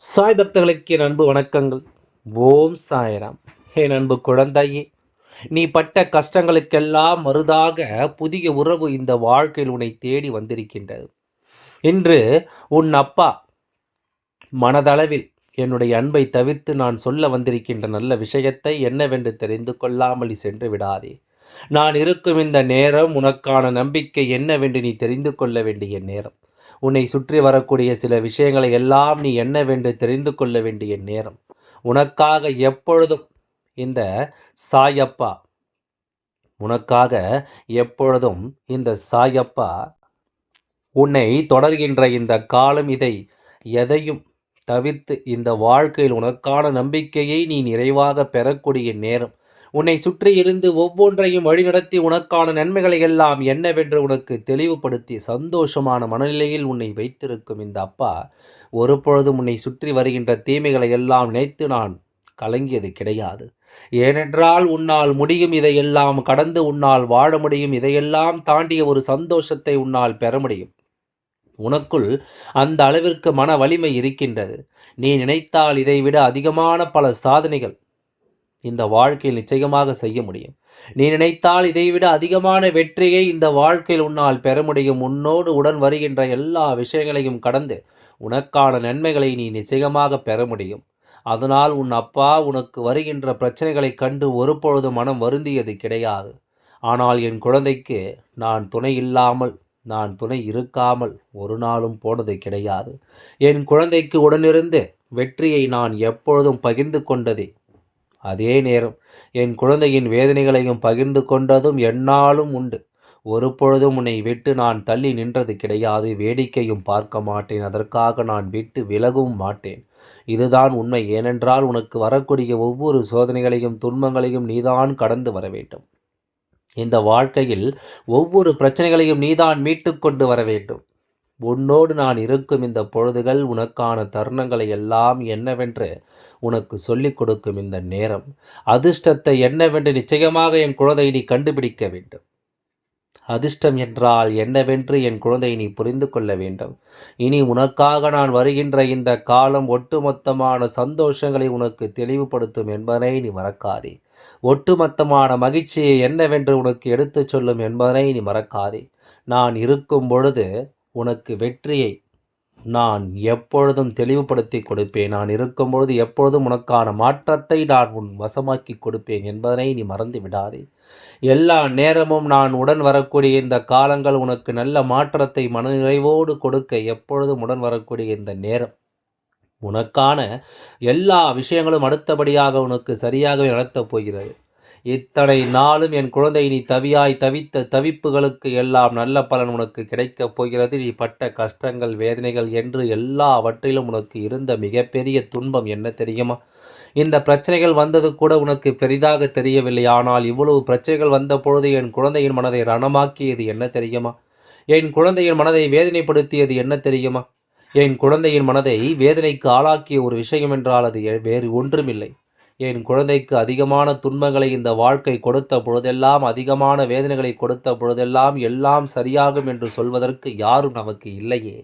சாய் பக்தர்களுக்கு என் அன்பு வணக்கங்கள். ஓம் சாயராம். என் அன்பு குழந்தையே நீ பட்ட கஷ்டங்களுக்கெல்லாம் மருதாக புதிய உறவு இந்த வாழ்க்கையில் உன்னை தேடி வந்திருக்கின்றது. இன்று உன் அப்பா மனதளவில் என்னுடைய அன்பை தவிர்த்து நான் சொல்ல வந்திருக்கின்ற நல்ல விஷயத்தை என்னவென்று தெரிந்து கொள்ளாமல் சென்று விடாதே. நான் இருக்கும் இந்த நேரம் உனக்கான நம்பிக்கை என்னவென்று நீ தெரிந்து கொள்ள வேண்டிய நேரம். உன்னை சுற்றி வரக்கூடிய சில விஷயங்களை எல்லாம் நீ என்னவென்று தெரிந்து கொள்ள வேண்டிய நேரம். உனக்காக எப்பொழுதும் இந்த சாயப்பா உனக்காக எப்பொழுதும் இந்த சாயப்பா உன்னை தொடர்கின்ற இந்த காலம் இதை எதையும் தவிர்த்து இந்த வாழ்க்கையில் உனக்கான நம்பிக்கையை நீ நிறைவாக பெறக்கூடிய நேரம். உன்னை சுற்றி இருந்து ஒவ்வொன்றையும் வழிநடத்தி உனக்கான நன்மைகளை எல்லாம் என்னவென்று உனக்கு தெளிவுபடுத்தி சந்தோஷமான மனநிலையில் உன்னை வைத்திருக்கும் இந்த அப்பா ஒரு பொழுதும் உன்னை சுற்றி வருகின்ற தீமைகளை எல்லாம் நினைத்து நான் கலங்கியது கிடையாது. ஏனென்றால் உன்னால் முடியும் இதையெல்லாம் கடந்து உன்னால் வாழ முடியும் இதையெல்லாம் தாண்டிய ஒரு சந்தோஷத்தை உன்னால் பெற முடியும். உனக்குள் அந்த அளவிற்கு மன வலிமை இருக்கின்றது. நீ நினைத்தால் இதைவிட அதிகமான பல சாதனைகள் இந்த வாழ்க்கையில் நிச்சயமாக செய்ய முடியும். நீ நினைத்தால் இதைவிட அதிகமான வெற்றியை இந்த வாழ்க்கையில் உன்னால் பெற முடியும். உன்னோடு உடன் வருகின்ற எல்லா விஷயங்களையும் கடந்து உனக்கான நன்மைகளை நீ நிச்சயமாக பெற முடியும். அதனால் உன் அப்பா உனக்கு வருகின்ற பிரச்சனைகளை கண்டு ஒருபொழுது மனம் வருந்தியது கிடையாது. ஆனால் என் குழந்தைக்கு நான் துணை இல்லாமல் நான் துணை இருக்காமல் ஒரு நாளும் போனது கிடையாது. என் குழந்தைக்கு உடனிருந்து வெற்றியை நான் எப்பொழுதும் பகிர்ந்து கொண்டதே அதே நேரம் என் குழந்தையின் வேதனைகளையும் பகிர்ந்து கொண்டதும் என்னாலும் உண்டு. ஒரு பொழுதும் உன்னை விட்டு நான் தள்ளி நின்றது கிடையாது. வேடிக்கையும் பார்க்க மாட்டேன். அதற்காக நான் விட்டு விலகவும் மாட்டேன். இதுதான் உண்மை. ஏனென்றால் உனக்கு வரக்கூடிய ஒவ்வொரு சோதனைகளையும் துன்பங்களையும் நீதான் கடந்து வர வேண்டும். இந்த வாழ்க்கையில் ஒவ்வொரு பிரச்சனைகளையும் நீதான் மீட்டு கொண்டு வர வேண்டும். உன்னோடு நான் இருக்கும் இந்த பொழுதுகள் உனக்கான தருணங்களை எல்லாம் என்னவென்று உனக்கு சொல்லிக் கொடுக்கும் இந்த நேரம். அதிர்ஷ்டத்தை என்னவென்று நிச்சயமாக என் குழந்தை நீ கண்டுபிடிக்க வேண்டும். அதிர்ஷ்டம் என்றால் என்னவென்று என் குழந்தை நீ புரிந்து கொள்ள வேண்டும். இனி உனக்காக நான் வருகின்ற இந்த காலம் ஒட்டுமொத்தமான சந்தோஷங்களை உனக்கு தெளிவுபடுத்தும் என்பதனை நீ மறக்காதே. ஒட்டுமொத்தமான மகிழ்ச்சியை என்னவென்று உனக்கு எடுத்துச் சொல்லும் என்பதனை நீ மறக்காதே. நான் இருக்கும் பொழுது உனக்கு வெற்றியை நான் எப்பொழுதும் தெளிவுபடுத்தி கொடுப்பேன். நான் இருக்கும்பொழுது எப்பொழுதும் உனக்கான மாற்றத்தை நான் உன் வசமாக்கி கொடுப்பேன் என்பதனை நீ மறந்து விடாதே எல்லா நேரமும் நான் உடன் வரக்கூடிய இந்த காலங்கள் உனக்கு நல்ல மாற்றத்தை மனநிறைவோடு கொடுக்க எப்பொழுதும் உடன் வரக்கூடிய இந்த நேரம். உனக்கான எல்லா விஷயங்களும் அடுத்தபடியாக உனக்கு சரியாகவே நடத்தப் போகிறது. இத்தனை நாளும் என் குழந்தை நீ தவியாய் தவித்த தவிப்புகளுக்கு எல்லாம் நல்ல பலன் உனக்கு கிடைக்கப் போகிறது. நீ பட்ட கஷ்டங்கள் வேதனைகள் என்று எல்லாவற்றிலும் உனக்கு இருந்த மிகப்பெரிய துன்பம் என்ன தெரியுமா? இந்த பிரச்சனைகள் வந்தது கூட உனக்கு பெரிதாக தெரியவில்லை. ஆனால் இவ்வளவு பிரச்சனைகள் வந்த பொழுது என் குழந்தையின் மனதை ரணமாக்கியது என்ன தெரியுமா? என் குழந்தையின் மனதை வேதனைப்படுத்தியது என்ன தெரியுமா? என் குழந்தையின் மனதை வேதனைக்கு ஆளாக்கிய ஒரு விஷயம் என்றால் அது வேறு ஒன்றுமில்லை. என் குழந்தைக்கு அதிகமான துன்பங்களை இந்த வாழ்க்கை கொடுத்த பொழுதெல்லாம் அதிகமான வேதனைகளை கொடுத்த பொழுதெல்லாம் எல்லாம் சரியாகும் என்று சொல்வதற்கு யாரும் நமக்கு இல்லையே.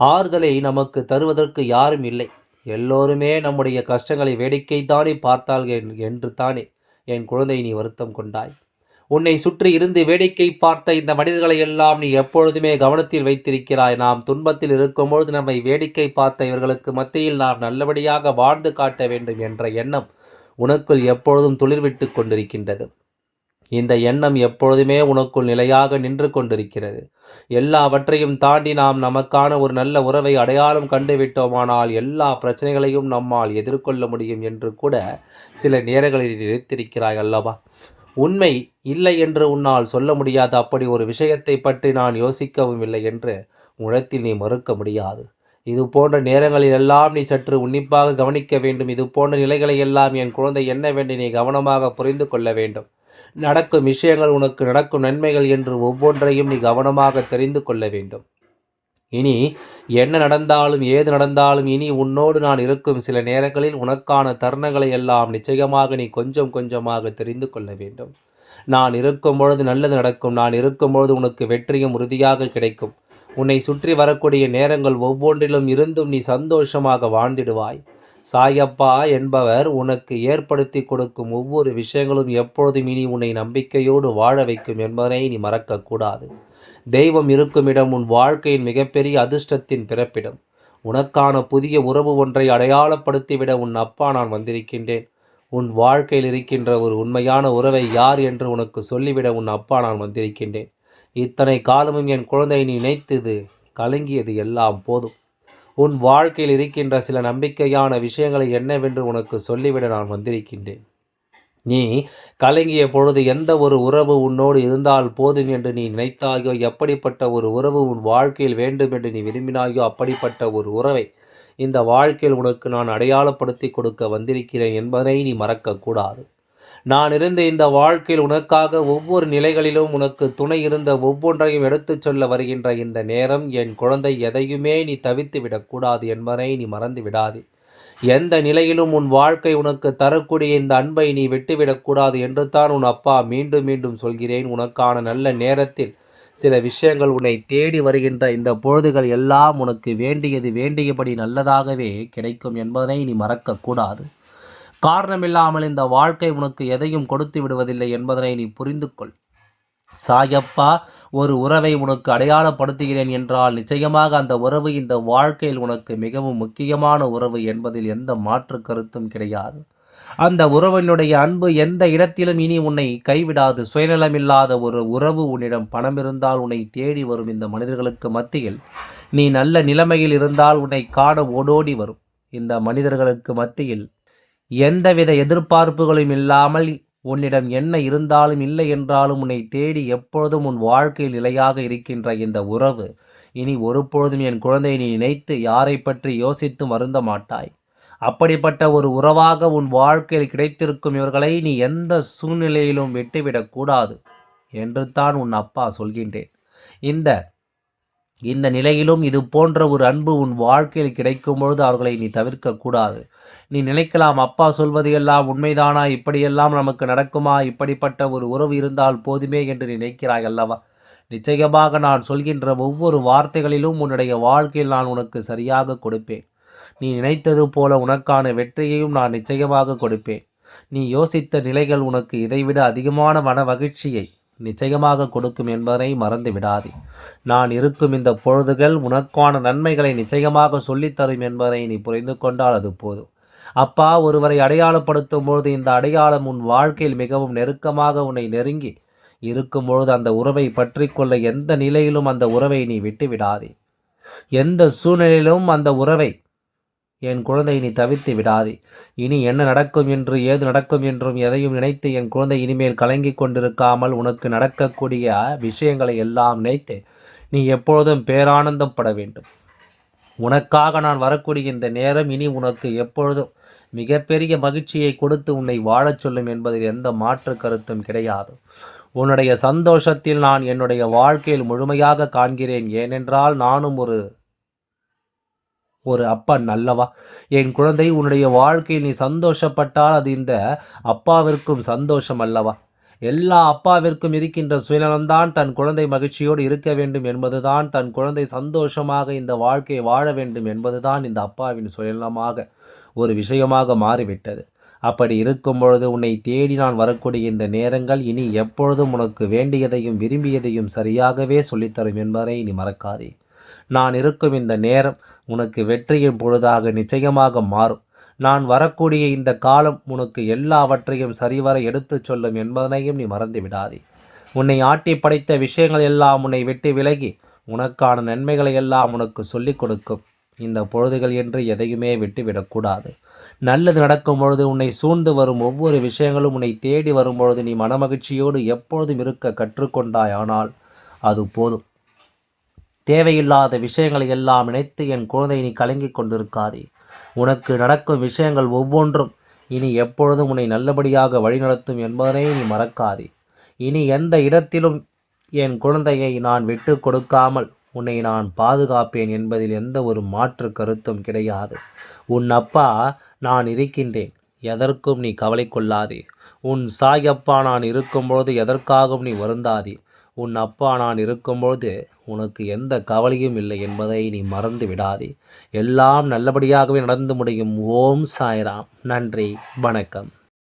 ஆறுதலை நமக்கு தருவதற்கு யாரும் இல்லை. எல்லோருமே நம்முடைய கஷ்டங்களை வேடிக்கைத்தானே பார்த்தால் என்று தானே என் குழந்தை நீ வருத்தம் கொண்டாய். உன்னை சுற்றி இருந்து வேடிக்கை பார்த்த இந்த மனிதர்களை எல்லாம் நீ எப்பொழுதுமே கவனத்தில் வைத்திருக்கிறாய். நாம் துன்பத்தில் இருக்கும்பொழுது நம்மை வேடிக்கை பார்த்த இவர்களுக்கு மத்தியில் நாம் நல்லபடியாக வாழ்ந்து காட்ட வேண்டும் என்ற எண்ணம் உனக்குள் எப்பொழுதும் துளிர்விட்டு கொண்டிருக்கின்றது. இந்த எண்ணம் எப்பொழுதுமே உனக்குள் நிலையாக நின்று கொண்டிருக்கிறது. எல்லாவற்றையும் தாண்டி நாம் நமக்கான ஒரு நல்ல உறவை அடையாளம் கண்டுவிட்டோமானால் எல்லா பிரச்சனைகளையும் நம்மால் எதிர்கொள்ள முடியும் என்று கூட சில நேரங்களில் நினைத்திருக்கிறாய் அல்லவா? உண்மை இல்லை என்று உன்னால் சொல்ல முடியாது. அப்படி ஒரு விஷயத்தை பற்றி நான் யோசிக்கவும் இல்லை என்று உனத்தில் நீ மறுக்க முடியாது. இது போன்ற நேரங்களில் எல்லாம் நீ சற்று உன்னிப்பாக கவனிக்க வேண்டும். இது போன்ற நிலைகளை எல்லாம் என் குழந்தை என்ன நீ கவனமாக புரிந்து கொள்ள வேண்டும். நடக்கும் விஷயங்கள் உனக்கு நடக்கும் நன்மைகள் என்று ஒவ்வொன்றையும் நீ கவனமாக தெரிந்து கொள்ள வேண்டும். இனி என்ன நடந்தாலும் ஏது நடந்தாலும் இனி உன்னோடு நான் இருக்கும் சில நேரங்களில் உனக்கான தருணங்களை எல்லாம் நிச்சயமாக நீ கொஞ்சம் கொஞ்சமாக தெரிந்து கொள்ள வேண்டும். நான் இருக்கும் பொழுது நல்லது நடக்கும். நான் இருக்கும் பொழுது உனக்கு வெற்றியும் உறுதியாக கிடைக்கும். உன்னை சுற்றி வரக்கூடிய நேரங்கள் ஒவ்வொன்றிலும் இருந்தும் நீ சந்தோஷமாக வாழ்ந்திடுவாய். சாயப்பா என்பவர் உனக்கு ஏற்படுத்தி கொடுக்கும் ஒவ்வொரு விஷயங்களும் எப்பொழுதும் இனி உன்னை நம்பிக்கையோடு வாழ வைக்கும் என்பதனை நீ மறக்கக்கூடாது. தெய்வம் இருக்கும் இடம் உன் வாழ்க்கையின் மிகப்பெரிய அதிர்ஷ்டத்தின் பிறப்பிடம். உனக்கான புதிய உறவு ஒன்றை அடையாளப்படுத்திவிட உன் அப்பா நான் வந்திருக்கின்றேன். உன் வாழ்க்கையில் இருக்கின்ற ஒரு உண்மையான உறவை யார் என்று உனக்கு சொல்லிவிட உன் அப்பா நான் வந்திருக்கின்றேன். இத்தனை காலமும் என் குழந்தை நீ நினைத்தது கலங்கியது எல்லாம் போதும். உன் வாழ்க்கையில் இருக்கின்ற சில நம்பிக்கையான விஷயங்களை என்னவென்று உனக்கு சொல்லிவிட நான் வந்திருக்கின்றேன். நீ கலங்கிய பொழுது எந்த ஒரு உறவு உன்னோடு இருந்தால் போதும் என்று நீ நினைத்தாயோ? எப்படிப்பட்ட ஒரு உறவு உன் வாழ்க்கையில் வேண்டும் என்று நீ விரும்பினாயோ? அப்படிப்பட்ட ஒரு உறவை இந்த வாழ்க்கையில் உனக்கு நான் அடையாளப்படுத்தி கொடுக்க வந்திருக்கிறேன் என்பதை நீ மறக்கக்கூடாது நான் இருந்த இந்த வாழ்க்கையில் உனக்காக ஒவ்வொரு நிலைகளிலும் உனக்கு துணை இருந்த ஒவ்வொன்றையும் எடுத்துச் சொல்ல வருகின்ற இந்த நேரம் என் குழந்தை எதையுமே நீ தவித்து விடக்கூடாது என்பதை நீ மறந்து விடாதே எந்த நிலையிலும் உன் வாழ்க்கை உனக்கு தரக்கூடிய இந்த அன்பை நீ விட்டுவிடக்கூடாது என்று தான் உன் அப்பா மீண்டும் மீண்டும் சொல்கிறேன். உனக்கான நல்ல நேரத்தில் சில விஷயங்கள் உன்னை தேடி வருகின்ற இந்த பொழுதுகள் எல்லாம் உனக்கு வேண்டியது வேண்டியபடி நல்லதாகவே கிடைக்கும் என்பதனை நீ மறக்கக்கூடாது. காரணமில்லாமல் இந்த வாழ்க்கை உனக்கு எதையும் கொடுத்து விடுவதில்லை என்பதனை நீ புரிந்து கொள் சாயப்பா ஒரு உறவை உனக்கு அடையாளப்படுத்துகிறேன் என்றால் நிச்சயமாக அந்த உறவு இந்த வாழ்க்கையில் உனக்கு மிகவும் முக்கியமான உறவு என்பதில் எந்த மாற்று கருத்தும் கிடையாது. அந்த உறவினுடைய அன்பு எந்த இடத்திலும் இனி உன்னை கைவிடாது. சுயநலமில்லாத ஒரு உறவு உன்னிடம் பணம் இருந்தால் உன்னை தேடி வரும் இந்த மனிதர்களுக்கு மத்தியில். நீ நல்ல நிலைமையில் இருந்தால் உன்னை காண ஓடோடி வரும். இந்த மனிதர்களுக்கு மத்தியில் எந்தவித எதிர்பார்ப்புகளும் இல்லாமல் உன்னிடம் என்ன இருந்தாலும் இல்லை என்றாலும் உன்னை தேடி எப்பொழுதும் உன் வாழ்க்கையில் நிலையாக இருக்கின்ற இந்த உறவு இனி ஒருபொழுதும் என் குழந்தையை நீ நினைத்து யாரை பற்றி யோசித்து வருந்த மாட்டாய். அப்படிப்பட்ட ஒரு உறவாக உன் வாழ்க்கையில் கிடைத்திருக்கும் இவர்களை நீ எந்த சூழ்நிலையிலும் விட்டுவிடக்கூடாது என்று தான் உன் அப்பா சொல்கின்றேன். இந்த இந்த நிலையிலும் இது போன்ற ஒரு அன்பு உன் வாழ்க்கையில் கிடைக்கும் பொழுது அவர்களை நீ தவிர்க்கக்கூடாது. நீ நினைக்கலாம் அப்பா சொல்வது எல்லாம் உண்மைதானா? இப்படியெல்லாம் நமக்கு நடக்குமா? இப்படிப்பட்ட ஒரு உறவு இருந்தால் போதுமே என்று நினைக்கிறாய் அல்லவா? நிச்சயமாக நான் சொல்கின்ற ஒவ்வொரு வார்த்தைகளிலும் உன்னுடைய வாழ்க்கையில் நான் உனக்கு சரியாக கொடுப்பேன். நீ நினைத்தது போல உனக்கான வெற்றியையும் நான் நிச்சயமாக கொடுப்பேன். நீ யோசித்த நிலைகள் உனக்கு இதைவிட அதிகமான மன மகிழ்ச்சியை நிச்சயமாக கொடுக்கும் என்பதனை மறந்து விடாதே நான் இருக்கும் இந்த பொழுதுகள் உனக்கான நன்மைகளை நிச்சயமாக சொல்லித்தரும் என்பதை நீ புரிந்து கொண்டால் அது போதும். அப்பா ஒருவரை அடையாளப்படுத்தும் பொழுது இந்த அடையாளம் உன் வாழ்க்கையில் மிகவும் நெருக்கமாக உன்னை நெருங்கி இருக்கும் பொழுது அந்த உறவை பற்றி கொள்ள எந்த நிலையிலும் அந்த உறவை நீ விட்டு விடாதே எந்த சூழ்நிலையிலும் அந்த உறவை என் குழந்தை நீ தவித்து விடாதே. இனி என்ன நடக்கும் என்று ஏது நடக்கும் என்றும் எதையும் நினைத்து என் குழந்தை இனிமேல் கலங்கி கொண்டிருக்காமல் உனக்கு நடக்கக்கூடிய விஷயங்களை எல்லாம் நினைத்து நீ எப்பொழுதும் பேரானந்தம் பட வேண்டும். உனக்காக நான் வரக்கூடிய இந்த நேரம் இனி உனக்கு எப்பொழுதும் மிகப்பெரிய மகிழ்ச்சியை கொடுத்து உன்னை வாழச் சொல்லும் என்பதில் எந்த மாற்று கருத்தும் கிடையாது. உன்னுடைய சந்தோஷத்தில் நான் என்னுடைய வாழ்க்கையில் முழுமையாக காண்கிறேன். ஏனென்றால் நானும் ஒரு ஒரு அப்பா நல்லவா? என் குழந்தை உன்னுடைய வாழ்க்கையில் நீ சந்தோஷப்பட்டால் அது இந்த அப்பாவிற்கும் சந்தோஷம் அல்லவா? எல்லா அப்பாவிற்கும் இருக்கின்ற சுயநலம்தான் தன் குழந்தை மகிழ்ச்சியோடு இருக்க வேண்டும் என்பதுதான் தன் குழந்தை சந்தோஷமாக இந்த வாழ்க்கையை வாழ வேண்டும் என்பதுதான் இந்த அப்பாவின் சுயநலமாக ஒரு விஷயமாக மாறிவிட்டது. அப்படி இருக்கும் பொழுது உன்னை தேடி நான் வரக்கூடிய இந்த நேரங்கள் இனி எப்பொழுதும் உனக்கு வேண்டியதையும் விரும்பியதையும் சரியாகவே சொல்லித்தரும் என்பதை நீ மறக்காதே. நான் இருக்கும் இந்த நேரம் உனக்கு வெற்றியின் பொழுதாக நிச்சயமாக மாறும். நான் வரக்கூடிய இந்த காலம் உனக்கு எல்லாவற்றையும் சரிவர எடுத்துச் சொல்லும் என்பதனையும் நீ மறந்து விடாதே. உன்னை ஆட்டி படைத்த விஷயங்கள் எல்லாம் உன்னை விட்டு விலகி உனக்கான நன்மைகளை எல்லாம் உனக்கு சொல்லிக் கொடுக்கும். இந்த பொழுதுகள் என்று எதையுமே விட்டுவிடக்கூடாது நல்லது நடக்கும் பொழுது உன்னை சூழ்ந்து வரும் ஒவ்வொரு விஷயங்களும் உன்னை தேடி வரும் பொழுது நீ மனமகிழ்ச்சியோடு எப்பொழுதும் இருக்க கற்றுக்கொண்டாய் ஆனால் அது போதும். தேவையில்லாத விஷயங்களை எல்லாம் நினைத்து என் குழந்தை நீ கலங்கிக் கொண்டிருக்காதே. உனக்கு நடக்கும் விஷயங்கள் ஒவ்வொன்றும் இனி எப்பொழுதும் உன்னை நல்லபடியாக வழிநடத்தும் என்பதனை நீ மறக்காதே. இனி எந்த இடத்திலும் என் குழந்தையை நான் விட்டு கொடுக்காமல் உன்னை நான் பாதுகாப்பேன் என்பதில் எந்த ஒரு மாற்று கருத்தும் கிடையாது. உன் அப்பா நான் இருக்கின்றேன். எதற்கும் நீ கவலை கொள்ளாதே. உன் சாயப்பா நான் இருக்கும்பொழுது எதற்காகவும் நீ வருந்தாதே. உன் அப்பா நான் இருக்கும்பொழுது உனக்கு எந்த கவலையும் இல்லை என்பதை நீ மறந்து விடாதே. எல்லாம் நல்லபடியாகவே நடந்து முடியும். ஓம் சாய்ராம். நன்றி. வணக்கம்.